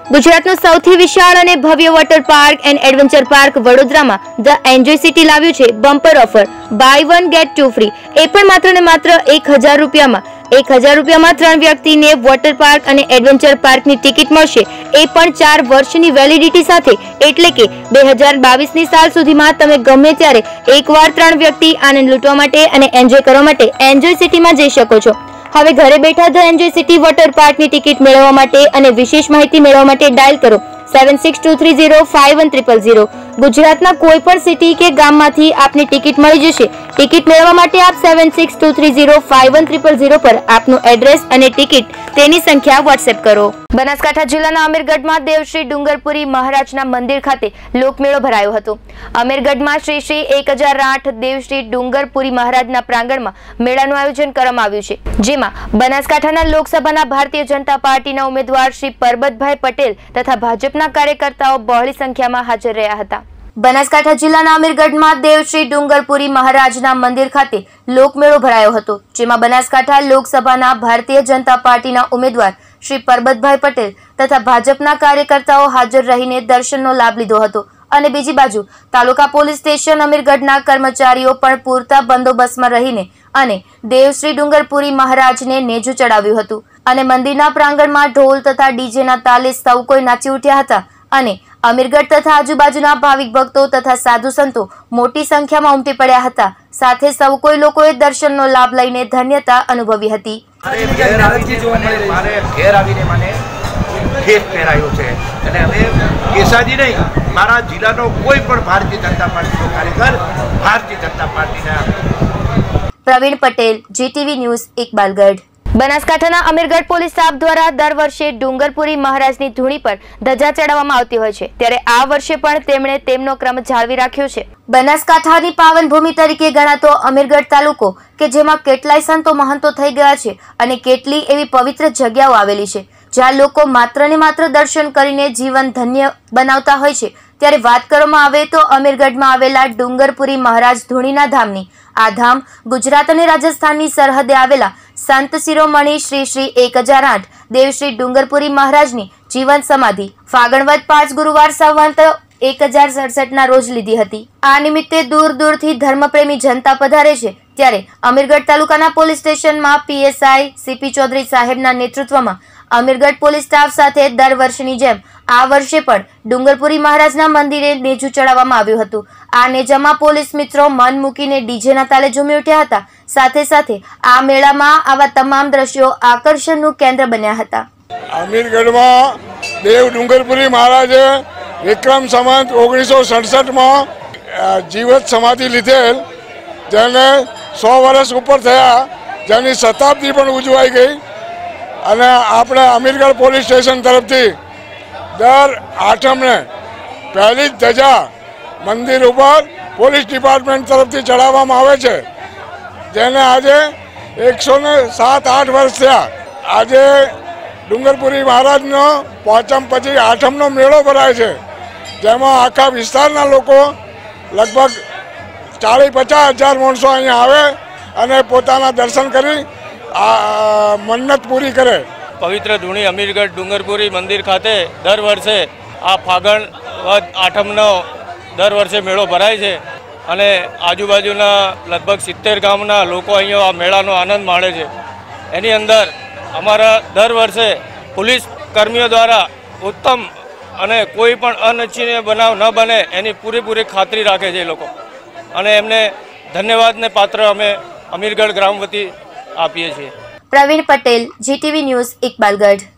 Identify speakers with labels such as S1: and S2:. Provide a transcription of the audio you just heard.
S1: ગુજરાતનું સૌથી વિશાળ અને ભવ્ય water park and adventure park વડોદરામાં ધ એન્જોય સિટી લાવ્યું છે bumper offer buy one get two free એ પણ માત્ર ને માત્ર એક હજાર રૂપિયામાં. એક હજાર રૂપિયામાં ત્રણ વ્યક્તિને વોટર પાર્ક અને એડવેન્ચર પાર્કની ટિકિટ મળશે. એ પણ ચાર વર્ષની વેલિડિટી સાથે. એટલે કે બે હજાર બાવીસની સાલ સુધીમાં તમે ગમે ત્યારે એકવાર ત્રણ વ્યક્તિ આનંદ લૂંટવા માટે અને એન્જોય કરવા માટે એન્જોય સિટીમાં જઈ શકો છો. હવે ઘરે બેઠા ધ એન્જોય સિટી વોટર પાર્કની ટિકિટ મેળવવા માટે અને વિશેષ માહિતી મેળવવા માટે ડાયલ કરો. Seven six two three zero five one triple zero. ગુજરાતના કોઈ પણ સિટી કે ગામમાંથી આપને ટિકિટ મળી જશે. ટિકિટ મેળવવા માટે આપ seven six two three zero five one triple zero પર આપનું એડ્રેસ અને ટિકિટ તેની સંખ્યા વોટ્સએપ કરો. બનાસકાંઠા જિલ્લાના અમીરગઢમાં દેવશ્રી ડુંગરપુરી મહારાજના મંદિર ખાતે લોકમેળો ભરાયો હતો. અમીરગઢમાં શ્રી શ્રી એક દેવશ્રી ડુંગરપુરી મહારાજના પ્રાંગણમાં મેળાનું આયોજન કરવામાં આવ્યું છે. જેમાં બનાસકાંઠાના લોકસભાના ભારતીય જનતા પાર્ટીના ઉમેદવાર શ્રી પરબતભાઈ પટેલ તથા ભાજપના કાર્યકર્તાઓ બહોળી સંખ્યામાં હાજર રહ્યા હતા. બનાસકાંઠા જિલ્લાના અમીરગઢમાં દેવશ્રી ડુંગરપુરી મહારાજના મંદિર ખાતે લોકમેળો ભરાયો હતો, જેમાં બનાસકાંઠા લોકસભાના ભારતીય જનતા પાર્ટીના ઉમેદવાર શ્રી પરબતભાઈ પટેલ તથા ભાજપના કાર્યકર્તાઓ હાજર રહીને દર્શનનો લાભ લીધો હતો. અને બીજી બાજુ, તાલુકા પોલીસ સ્ટેશન અમીરગઢના કર્મચારીઓ પણ પૂરતા બંદોબસ્તમાં રહીને અને દેવશ્રી ડુંગરપુરી મહારાજને નેજું ચડાવ્યું હતું. અને મંદિરના પ્રાંગણમાં ઢોલ તથા ડીજેના તાલે સૌ કોઈ નાચી ઉઠ્યા હતા અને અમીરગઢ તથા આજુબાજુના ભાવિક ભક્તો તથા સાધુ સંતો મોટી સંખ્યામાં ઉમટી પડ્યા હતા. સાથે સૌ કોઈ લોકોએ દર્શનનો લાભ લઈને ધન્યતા અનુભવી હતી.
S2: મારે ઘેર આવીને મને મારે ઘેર આવીને મને ખેત પહેરાયો છે. અને હવે કેસાજી નહીં મારા જિલ્લાનો કોઈ પણ ભારતીય જનતા પાર્ટીનો કાર્યકર ભારતીય જનતા પાર્ટીના
S1: પ્રવીણ પટેલ જીટીવી ન્યૂઝ ઇકબાલગઢ. બનાસકાંઠાના અમીરગઢ પોલીસ સ્ટાફ દ્વારા દર વર્ષે ડુંગરપુરી મહારાજની ધૂણી પર ધજા ચડાવવામાં આવતી હોય છે. ત્યારે આ વર્ષે પણ તેમણે તેમનો ક્રમ જાળવી રાખ્યો છે. બનાસકાંઠાની પાવન ભૂમિ તરીકે ગણાતો અમીરગઢ તાલુકો, કે જેમાં કેટલાય સંતો મહંતો થઈ ગયા છે અને કેટલી એવી પવિત્ર જગ્યાઓ આવેલી છે, જ્યાં લોકો માત્ર ને માત્ર દર્શન કરીને જીવન ધન્ય બનાવતા હોય છે. ત્યારે વાત કરવામાં આવે તો અમીરગઢમાં આવેલા ડુંગરપુરી મહારાજ ધૂણીના ધામની, આ ધામ ગુજરાત અને રાજસ્થાનની સરહદે આવેલા સંત શિરોમણી શ્રી શ્રી એક હજાર આઠ દેવશ્રી ડુંગરપુરી મહારાજની જીવન સમાધિ ફાગણવદ પાંચ ગુરુવાર સંવંત એક હજાર સડસઠના રોજ લીધી હતી. આ નિમિત્તે દૂર દૂરથી ધર્મપ્રેમી જનતા પધારે છે. ત્યારે અમીરગઢ તાલુકાના પોલીસ સ્ટેશનમાં પીએસઆઈ સીપી ચૌધરી સાહેબના નેતૃત્વમાં અમીરગઢ પોલીસ સ્ટાફ સાથે દર વર્ષની જેમ આ વર્ષે પણ ડુંગરપુરી મહારાજના મંદિરે નેજું ચડાવવામાં આવ્યું હતું. આ નેજામાં પોલીસ મિત્રો મન મૂકીને ડીજેના તાલે ઝૂમી ઉઠ્યા હતા. સાથે સાથે આ મેળામાં આવા તમામ દ્રશ્યો આકર્ષણનું કેન્દ્ર બન્યા હતા.
S3: અમીરગઢમાં દેવ ડુંગરપુરી મહારાજે વિક્રમ સંવંત ઓગણીસો સડસઠમાં જીવત સમાધિ લીધેલ, જેને સો વર્ષ ઉપર થયા, જેની શતાબ્દી પણ ઉજવાઈ ગઈ. અને આપણે અમીરગઢ પોલીસ સ્ટેશન તરફથી દર આઠમને પહેલી ધજા મંદિર ઉપર પોલીસ ડિપાર્ટમેન્ટ તરફથી ચડાવવામાં આવે છે. જેને આજે એકસો ને સાત આઠ વર્ષ થયા. આજે ડુંગરપુરી મહારાજનો પાંચમ પછી આઠમનો મેળો ભરાય છે. જેમાં આખા વિસ્તારના લોકો લગભગ ચાલીસ પચાસ હજાર માણસો અહીંયા આવે અને પોતાના દર્શન કરી મન્નત પૂરી કરે.
S4: પવિત્ર ધૂણી અમીરગઢ ડુંગરપુરી મંદિર ખાતે દર વર્ષે આ ફાગણ વદ આઠમનો દર વર્ષે મેળો ભરાય છે. અને આજુબાજુના લગભગ સિત્તેર ગામના લોકો અહીંયા આ મેળાનો આનંદ માણે છે. એની અંદર અમારા દર વર્ષે પોલીસ કર્મીઓ દ્વારા ઉત્તમ અને કોઈ પણ અનિચ્છનીય બનાવ ન બને એની પૂરેપૂરી ખાતરી રાખે છે એ લોકો. અને એમને ધન્યવાદને પાત્ર અમે અમીરગઢ ગ્રામ આપીએ છીએ.
S1: Pravin Patel, GTV news, Iqbalgadh.